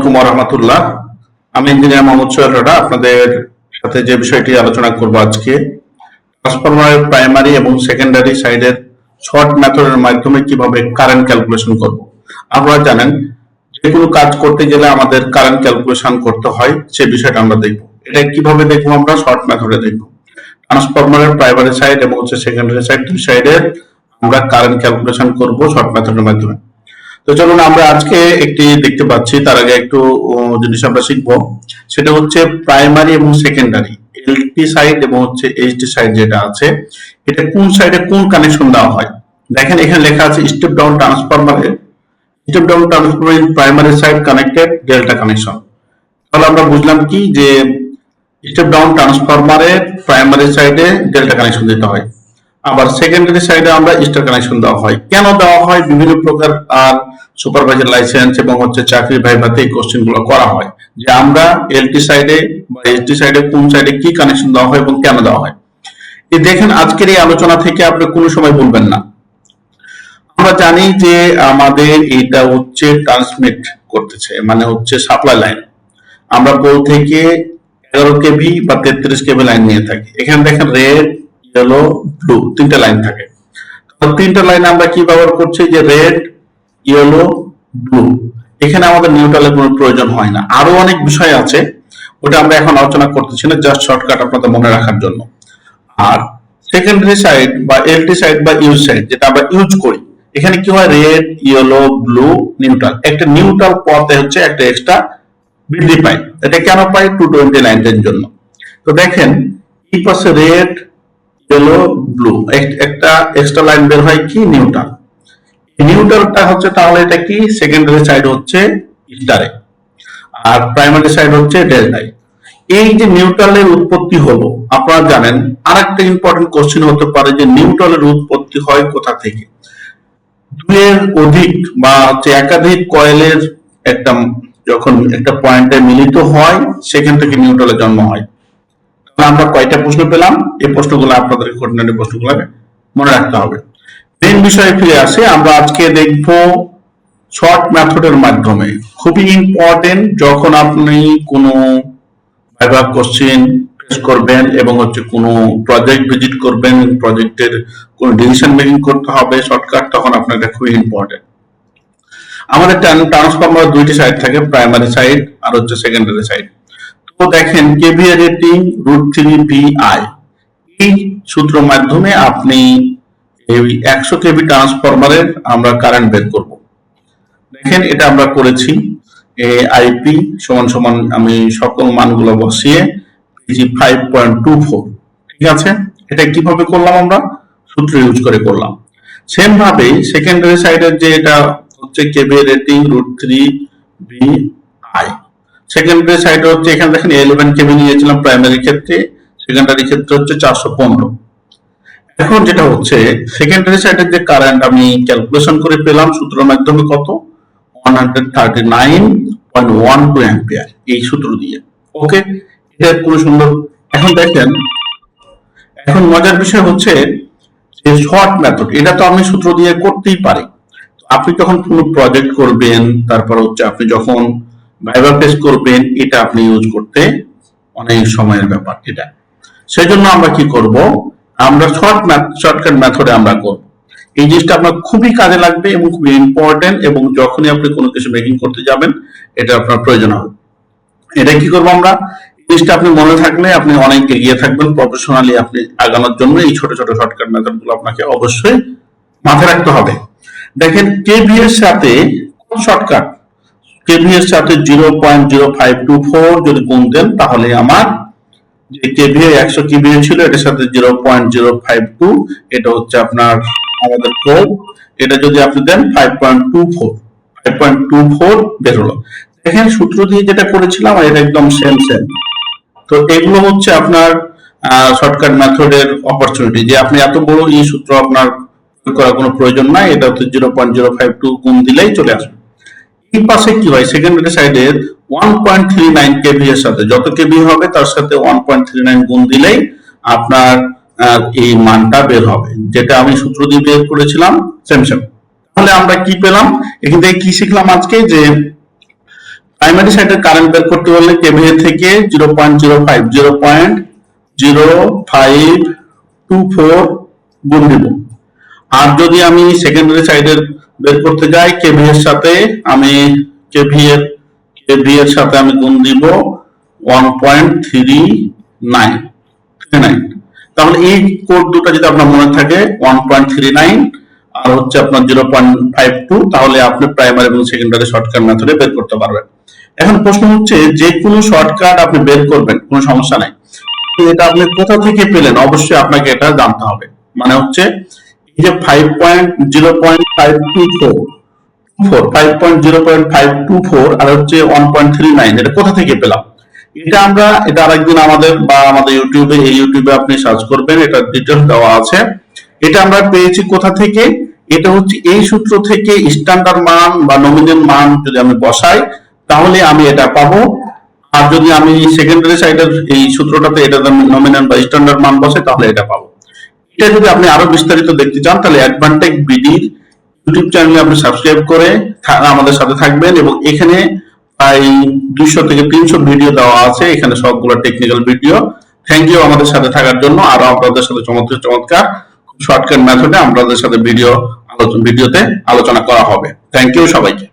আলাইকুম রহমতুল্লাহ আমি ইঞ্জিনিয়ার মোহাম্মদ সোহেল রাডা, আপনাদের সাথে যে বিষয়টি আলোচনা করব আজকে ট্রান্সফরমারের প্রাইমারি এবং সেকেন্ডারি সাইডের শর্ট মেথডের মাধ্যমে কীভাবে কারেন্ট ক্যালকুলেশন করব। আপনারা জানেন, যে কোনো কাজ করতে গেলে আমাদের কারেন্ট ক্যালকুলেশন করতে হয়, সে বিষয়টা আমরা দেখব। এটা কীভাবে দেখব আমরা? শর্ট মেথডে দেখব। ট্রান্সফরমারের প্রাইমারি সাইড এবং হচ্ছে সেকেন্ডারি সাইড দুই সাইডের আমরা কারেন্ট ক্যালকুলেশন করব শর্ট মেথডের মাধ্যমে। তো চলুন আমরা আজকে একটি দেখতে পাচ্ছি, তার আগে একটু জিনিস আমরা শিখব। সেটা হচ্ছে প্রাইমারি এবং সেকেন্ডারি এলটি সাইড এবং হচ্ছে এইচডি সাইড যেটা আছে। এটা কোন সাইডে কোন কানেকশন দেওয়া হয়? দেখেন এখানে লেখা আছে step down ট্রান্সফরমারে step down transformer primary side connected delta connection তাহলে আমরা বুঝলাম কি যে স্টেপ ডাউন ট্রান্সফরমারের প্রাইমারি সাইডে ডেল্টা কানেকশন দিতে হয়। আবার সেকেন্ডারি সাইডে আমরা স্টার কানেকশন দেওয়া হয়। কেন দেওয়া হয়? বিভিন্ন প্রকার আর সুপারভাইজার লাইসেন্স এবং হচ্ছে চাকরি ভাইভাতে এই কোশ্চেনগুলো করা হয়। যে আমরা এলটি সাইডে বা এসটি সাইডে কোন সাইডে কি কানেকশন দেওয়া হয় এবং কেন দেওয়া হয়? এই দেখেন, আজকের এই আলোচনা থেকে আপনি কোনো সময় বলবেন না। আমরা জানি যে আমাদের এটা হচ্ছে ট্রান্সমিট করতেছে মানে হচ্ছে সাপ্লাই লাইন আমরা পোল থেকে এগারো কেভি বা তেত্রিশ কেভি লাইন নিয়ে থাকি। এখানে দেখেন রেড ইয়েলো ব্লু তিনটা লাইন থাকে। তিনটা লাইন আমরা কি ব্যবহার করছি? যে রেড ইয়েলো ব্লু এখানে আমাদের নিউট্রালের কোনো প্রয়োজন হয় না। আরও অনেক বিষয় আছে, ওটা আমরা এখন আলোচনা করতেছি না জাস্ট শর্টকাট আপনাদের মনে রাখার জন্য। আর সেকেন্ডারি সাইড বা এলটি সাইড বা ইউজ সাইড যেটা আমরা ইউজ করি, এখানে কি হয়? রেড ইয়েলো ব্লু নিউট্রাল একটা নিউট্রাল পথে হচ্ছে একটা এক্সট্রা বৃদ্ধি পায়। এটা কেন পাই টু টোয়েন্টি লাইনের জন্য। তো দেখেন, এই পাশে রেড ইয়েলো ব্লু একটা এক্সট্রা লাইন বের হয় কি? নিউট্রাল নিউট্রালটা হচ্ছে তাহলে এটা কি? সেকেন্ডারি সাইড হচ্ছে স্টারে আর প্রাইমারি সাইড হচ্ছে ডেল্টায় এই যে নিউট্রালের উৎপত্তি হলো, আপনারা জানেন, আরেকটা ইম্পর্টেন্ট কোশ্চেন হতে পারে যে নিউট্রালের উৎপত্তি হয় কোথা থেকে? দুইয়ের অধিক বা হচ্ছে একাধিক কয়েলের একটা, যখন একটা পয়েন্টে মিলিত হয়, সেখান থেকে নিউট্রালের জন্ম হয়। আমরা কয়টা প্রশ্ন পেলাম? এই প্রশ্নগুলো আপনাদের কোর্ডিনেটের প্রশ্নগুলো মনে রাখতে হবে। মেন বিষয়ে ফিরে আসে, আমরা আজকে দেখব শর্ট মেথডের মাধ্যমে। খুবই ইম্পর্টেন্ট যখন আপনি কোনো ভাইবা কোশ্চেন ফেস করবেন এবং হচ্ছে কোনো প্রজেক্ট ভিজিট করবেন প্রজেক্টের কোনো ডিসিশন মেকিং করতে হবে শর্টকাট তখন আপনার এটা খুবই ইম্পর্টেন্ট আমাদের ট্রান্সফরমার দুইটি সাইড থাকে প্রাইমারি সাইড আর হচ্ছে সেকেন্ডারি সাইড তো দেখেন KVA rating three V I এই সূত্র মাধ্যমে আপনি এই একশো কেভি ট্রান্সফরমারের আমরা কারেন্ট বের করব? দেখেন এটা আমরা করেছি। আইপি সমান সমান আমি সকল মানগুলো বসিয়ে PG five point two four ঠিক আছে? এটা কীভাবে করলাম আমরা? সূত্র ইউজ করে করলাম। সেম ভাবে সেকেন্ডারি সাইডের যে এটা হচ্ছে KV rating root three V secondary side হচ্ছে এখানে দেখেন ইলেভেন কেবি নিয়েছিলাম প্রাইমারি ক্ষেত্রে সেকেন্ডারি ক্ষেত্রে হচ্ছে চারশো পনেরো। এখন যেটা হচ্ছে সেকেন্ডারি সাইডের যে কারেন্ট আমি ক্যালকুলেশন করে পেলাম, সূত্রের মাধ্যমে কত? One hundred thirty nine point one two ampere এই সূত্র দিয়ে। ওকে এটা পুরো সুন্দর। এখন দেখেন, এখন মজার বিষয় হচ্ছে যে শর্ট মেথড এটা তো আমি সূত্র দিয়ে করতেই পারি। আপনি যখন কোনো প্রজেক্ট করবেন, তারপর হচ্ছে আপনি যখন ভাইবার ফেস করবেন, এটা আপনি ইউজ করতে অনেক সময়ের ব্যাপার এটা। সেই জন্য আমরা কি করব? আমরা শর্ট শর্টকাট মেথডে আমরা করব। এই জিনিসটা আপনার খুবই কাজে লাগবে এবং খুবই ইম্পর্টেন্ট এবং যখনই আপনি কোনো কিছু মেকিং করতে যাবেন, এটা আপনার প্রয়োজন হবে। এটা কি করব আমরা? জিনিসটা আপনি মনে থাকলে আপনি অনেক এগিয়ে থাকবেন প্রফেশনালি আপনি আগানোর জন্য এই ছোট ছোট শর্টকাট মেথডগুলো আপনাকে অবশ্যই মাথায় রাখতে হবে। দেখেন কেভি এর সাথে শর্টকাট কেভি এর সাথে zero point zero five two four যদি গুণ দেন, তাহলে আমার যে কেভি একশো কেভি ছিল, এটার সাথে zero point zero five two এটা হচ্ছে আপনার আমাদের কোড এটা যদি আপনি দেন five point two four five point two four বের হলো। দেখেন সূত্র দিয়ে যেটা করেছিলাম এটা একদম সেম সেম তো এগুলো হচ্ছে আপনার শর্টকাট মেথডের অপরচুনিটি যে আপনি এত বড় এই সূত্র আপনার করার কোনো প্রয়োজন নাই, এটা হচ্ছে zero point zero five two গুণ দিলেই চলে আসবে। এই পাশে কি হয়? সেকেন্ডারি সাইডের ওয়ান কেভি এর সাথে যত কেভি হবে, তার সাথে ওয়ান পয়েন্ট থ্রি নাইন গুণ দিলেই আপনার এই মানটা বের হবে। যেটা আমি সূত্র দিয়ে বের করেছিলাম সেম সেম তাহলে আমরা কি পেলাম? এখান থেকে কি শিখলাম আজকে? যে প্রাইমারি সাইডের কারেন্ট বের করতে হলে কেভিএ থেকে zero point zero five zero point zero five two four গুণ দিব। আর যদি আমি সেকেন্ডারি সাইডের বের করতে যাই কেভি এর সাথে আমি কেভি এর কেভি এর সাথে আমি গুণ দিব one point three nine nine তাহলে এই কোড দুটো যদি আপনার মনে থাকে ওয়ান পয়েন্ট থ্রি নাইন আর হচ্ছে আপনার জিরো পয়েন্ট ফাইভ টু তাহলে আপনি প্রাইমারি এবং সেকেন্ডারি শর্টকাট মেথডে বের করতে পারবেন। এখন প্রশ্ন হচ্ছে, যে কোনো শর্টকাট আপনি বের করবেন, কোনো সমস্যা নাই। এটা আপনি কোথা থেকে পেলেন? অবশ্যই আপনাকে এটা জানতে হবে। মানে হচ্ছে যে five point zero point five two four four five point zero point five two four আর হচ্ছে ওয়ান পয়েন্ট থ্রি নাইন এটা কোথা থেকে পেলাম? এটা আমরা, এটা আরেকদিন আমাদের বা আমাদের ইউটিউবে, এই ইউটিউবে আপনি সার্চ করবেন, এটা ডিটেলস দেওয়া আছে। এটা আমরা পেয়েছি কোথা থেকে? এটা হচ্ছে এই সূত্র থেকে স্ট্যান্ডার্ড মান বা নমিনাল মান যদি আমি বসাই, তাহলে আমি এটা পাবো। আর যদি আমি সেকেন্ডারি সাইডের এই সূত্রটাতে এটা নমিনাল বা স্ট্যান্ডার্ড মান বসে তাহলে এটা পাবো। এটা যদি আপনি আরও বিস্তারিত দেখতে চান, তাহলে অ্যাডভান্টেজ বিডির ইউটিউব চ্যানেলে আপনি সাবস্ক্রাইব করে আমাদের সাথে থাকবেন এবং এখানে প্রায় দুইশো থেকে তিনশো ভিডিও দেওয়া আছে। এখানে সবগুলো টেকনিক্যাল ভিডিও থ্যাংক ইউ আমাদের সাথে থাকার জন্য। আরও আপনাদের সাথে চমৎকার চমৎকার শর্টকাট মেথডে আপনাদের সাথে ভিডিও আলোচনা ভিডিওতে আলোচনা করা হবে। থ্যাংক ইউ সবাইকে।